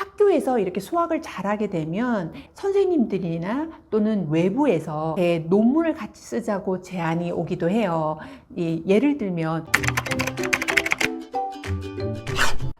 학교에서 이렇게 수학을 잘하게 되면 선생님들이나 또는 외부에서 제 논문을 같이 쓰자고 제안이 오기도 해요. 이 예를 들면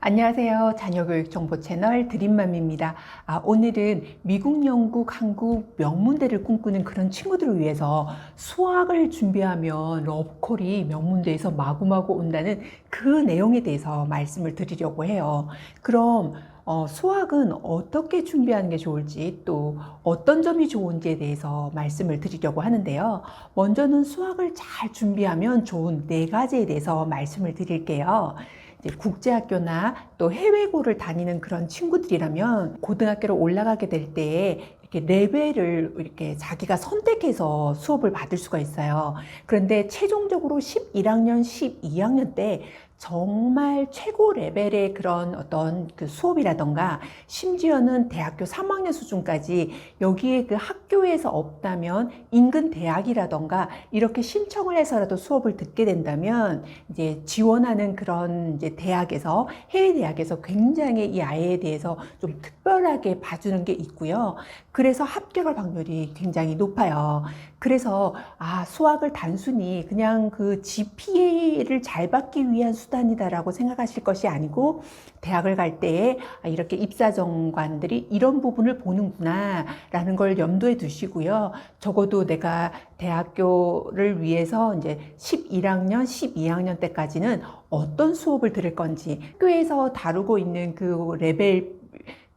안녕하세요. 자녀교육 정보 채널 드림맘입니다. 아, 오늘은 미국, 영국, 한국 명문대를 꿈꾸는 그런 친구들을 위해서 수학을 준비하면 러브콜이 명문대에서 마구마구 온다는 그 내용에 대해서 말씀을 드리려고 해요. 그럼 어, 수학은 어떻게 준비하는 게 좋을지 또 어떤 점이 좋은지에 대해서 말씀을 드리려고 하는데요. 먼저는 수학을 잘 준비하면 좋은 네 가지에 대해서 말씀을 드릴게요. 이제 국제학교나 또 해외고를 다니는 그런 친구들이라면 고등학교로 올라가게 될 때 이렇게 레벨을 이렇게 자기가 선택해서 수업을 받을 수가 있어요. 그런데 최종적으로 11학년, 12학년 때 정말 최고 레벨의 그런 어떤 그 수업이라던가 심지어는 대학교 3학년 수준까지 여기에 그 학교에서 없다면 인근 대학이라던가 이렇게 신청을 해서라도 수업을 듣게 된다면 이제 지원하는 그런 이제 대학에서 해외 대학에서 굉장히 이 아이에 대해서 좀 특별하게 봐주는 게 있고요. 그래서 합격할 확률이 굉장히 높아요. 그래서 아 수학을 단순히 그냥 그 GPA를 잘 받기 위한 수단이다라고 생각하실 것이 아니고 대학을 갈 때에 아, 이렇게 입사정관들이 이런 부분을 보는구나라는 걸 염두에 두시고요. 적어도 내가 대학교를 위해서 이제 11학년, 12학년 때까지는 어떤 수업을 들을 건지 학교에서 다루고 있는 그 레벨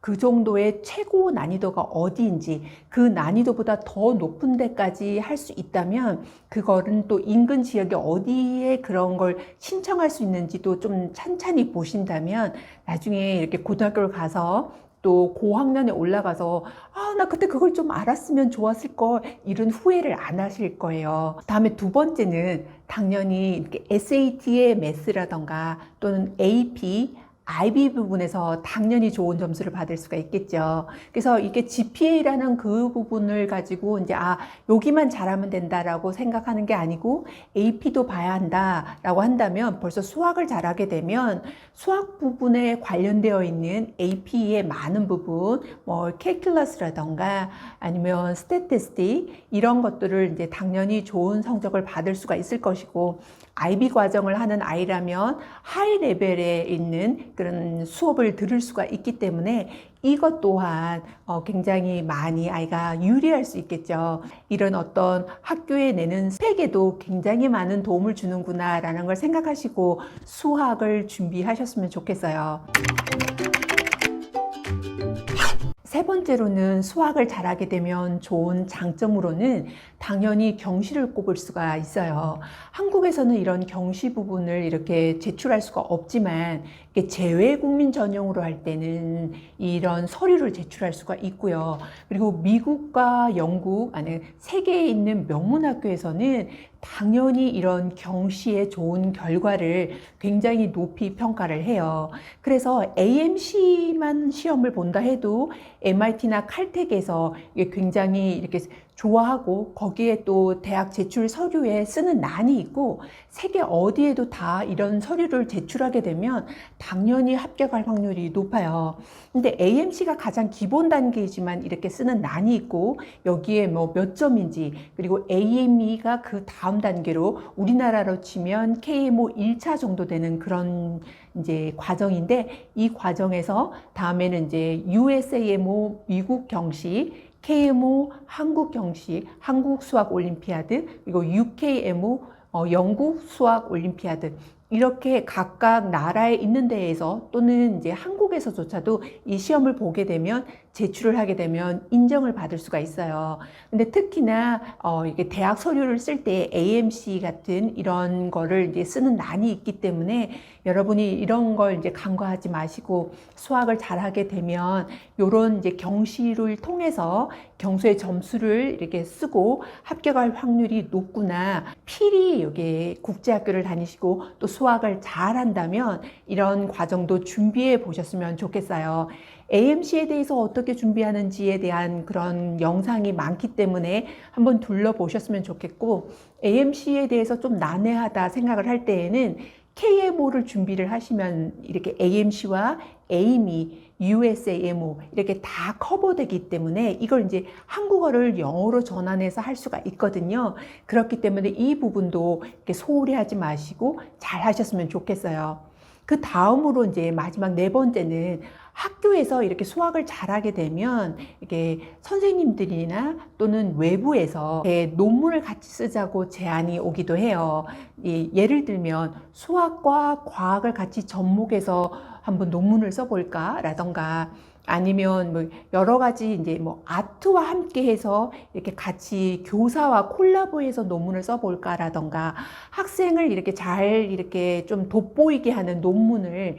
그 정도의 최고 난이도가 어디인지 그 난이도보다 더 높은 데까지 할 수 있다면 그거는 또 인근 지역에 어디에 그런 걸 신청할 수 있는지도 좀 찬찬히 보신다면 나중에 이렇게 고등학교를 가서 또 고학년에 올라가서 아, 나 그때 그걸 좀 알았으면 좋았을 걸 이런 후회를 안 하실 거예요. 다음에 두 번째는 당연히 이렇게 SAT의 매스라던가 또는 AP IB 부분에서 당연히 좋은 점수를 받을 수가 있겠죠. 그래서 이게 GPA라는 그 부분을 가지고 이제 아, 여기만 잘하면 된다라고 생각하는 게 아니고 AP도 봐야 한다라고 한다면 벌써 수학을 잘하게 되면 수학 부분에 관련되어 있는 AP의 많은 부분, 뭐 캘큘러스라던가 아니면 스태티스틱 이런 것들을 이제 당연히 좋은 성적을 받을 수가 있을 것이고 IB 과정을 하는 아이라면 하이 레벨에 있는 그런 수업을 들을 수가 있기 때문에 이것 또한 어, 굉장히 많이 아이가 유리할 수 있겠죠. 이런 어떤 학교에 내는 스펙에도 굉장히 많은 도움을 주는구나라는 걸 생각하시고 수학을 준비하셨으면 좋겠어요. 세 번째로는 수학을 잘하게 되면 좋은 장점으로는 당연히 경시를 꼽을 수가 있어요. 한국에서는 이런 경시 부분을 이렇게 제출할 수가 없지만 재외 국민 전용으로 할 때는 이런 서류를 제출할 수가 있고요. 그리고 미국과 영국, 아니 세계에 있는 명문 학교에서는 당연히 이런 경시에 좋은 결과를 굉장히 높이 평가를 해요. 그래서 AMC만 시험을 본다 해도 MIT나 칼텍에서 굉장히 이렇게 좋아하고 거기에 또 대학 제출 서류에 쓰는 난이 있고 세계 어디에도 다 이런 서류를 제출하게 되면 당연히 합격할 확률이 높아요. 근데 AMC가 가장 기본 단계이지만 이렇게 쓰는 난이 있고 여기에 뭐 몇 점인지 그리고 AME가 그 다음 단계로 우리나라로 치면 KMO 1차 정도 되는 그런 이제 과정인데 이 과정에서 다음에는 이제 USAMO 미국 경시 KMO 한국 경시, 한국 수학 올림피아드, 그리고 UKMO 어, 영국 수학 올림피아드 이렇게 각각 나라에 있는 데에서 또는 이제 한국에서조차도 이 시험을 보게 되면 제출을 하게 되면 인정을 받을 수가 있어요. 근데 특히나 어 이게 대학 서류를 쓸 때 AMC 같은 이런 거를 이제 쓰는 난이 있기 때문에 여러분이 이런 걸 이제 간과하지 마시고 수학을 잘하게 되면 요런 이제 경시를 통해서 경수의 점수를 이렇게 쓰고 합격할 확률이 높구나. 필히 여기 국제학교를 다니시고 또 수학을 잘 한다면 이런 과정도 준비해 보셨으면 좋겠어요. AMC에 대해서 어떻게 준비하는지에 대한 그런 영상이 많기 때문에 한번 둘러보셨으면 좋겠고 AMC에 대해서 좀 난해하다 생각을 할 때에는 KMO를 준비를 하시면 이렇게 AMC와 AIM이 USAMO 이렇게 다 커버되기 때문에 이걸 이제 한국어를 영어로 전환해서 할 수가 있거든요. 그렇기 때문에 이 부분도 이렇게 소홀히 하지 마시고 잘 하셨으면 좋겠어요. 그 다음으로 이제 마지막 네 번째는 학교에서 이렇게 수학을 잘하게 되면 이게 선생님들이나 또는 외부에서 논문을 같이 쓰자고 제안이 오기도 해요. 이 예를 들면 수학과 과학을 같이 접목해서 한번 논문을 써볼까라던가 아니면 뭐 여러 가지 이제 뭐 아트와 함께 해서 이렇게 같이 교사와 콜라보해서 논문을 써볼까라던가 학생을 이렇게 잘 이렇게 좀 돋보이게 하는 논문을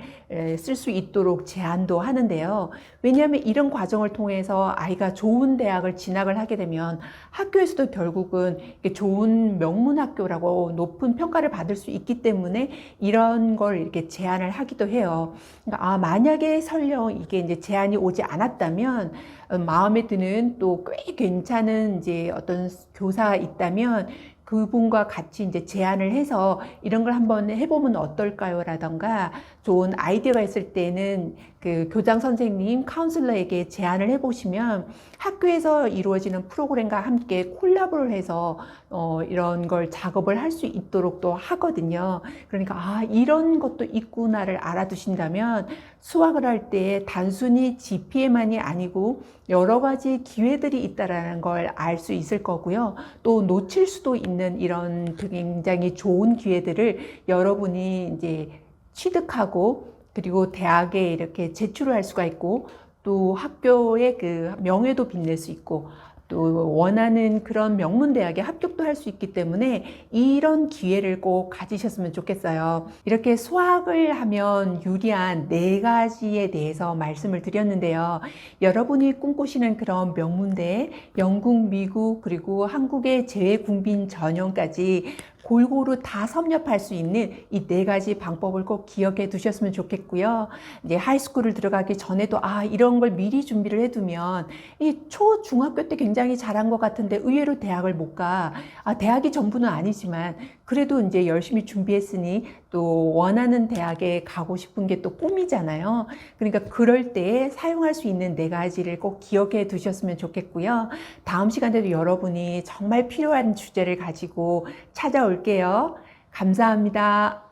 쓸 수 있도록 제안도 하는데요. 왜냐하면 이런 과정을 통해서 아이가 좋은 대학을 진학을 하게 되면 학교에서도 결국은 좋은 명문 학교라고 높은 평가를 받을 수 있기 때문에 이런 걸 이렇게 제안을 하기도 해요. 그러니까 아 만약에 설령 이게 이제 제안이 오지 않았다면 음, 마음에 드는 또 꽤 괜찮은 이제 어떤 교사가 있다면 그분과 같이 이제 제안을 해서 이런 걸 한번 해보면 어떨까요? 라던가 좋은 아이디어가 있을 때는 그 교장 선생님, 카운슬러에게 제안을 해보시면 학교에서 이루어지는 프로그램과 함께 콜라보를 해서 어, 이런 걸 작업을 할 수 있도록 또 하거든요. 그러니까 아, 이런 것도 있구나를 알아두신다면 수학을 할 때 단순히 GPA만이 아니고 여러 가지 기회들이 있다라는 걸 알 수 있을 거고요. 또 놓칠 수도 있는 이런 굉장히 좋은 기회들을 여러분이 이제 취득하고 그리고 대학에 이렇게 제출을 할 수가 있고 또 학교의 그 명예도 빛낼 수 있고 또 원하는 그런 명문 대학에 합격도 할 수 있기 때문에 이런 기회를 꼭 가지셨으면 좋겠어요. 이렇게 수학을 하면 유리한 네 가지에 대해서 말씀을 드렸는데요. 여러분이 꿈꾸시는 그런 명문대, 영국, 미국, 그리고 한국의 재외국민 전형까지 골고루 다 섭렵할 수 있는 이 네 가지 방법을 꼭 기억해 두셨으면 좋겠고요. 이제 하이스쿨을 들어가기 전에도 아, 이런 걸 미리 준비를 해두면 이 초, 중학교 때 굉장히 잘한 것 같은데 의외로 대학을 못 가. 아, 대학이 전부는 아니지만 그래도 이제 열심히 준비했으니 또 원하는 대학에 가고 싶은 게 또 꿈이잖아요. 그러니까 그럴 때 사용할 수 있는 네 가지를 꼭 기억해 두셨으면 좋겠고요. 다음 시간에도 여러분이 정말 필요한 주제를 가지고 찾아올게요. 감사합니다.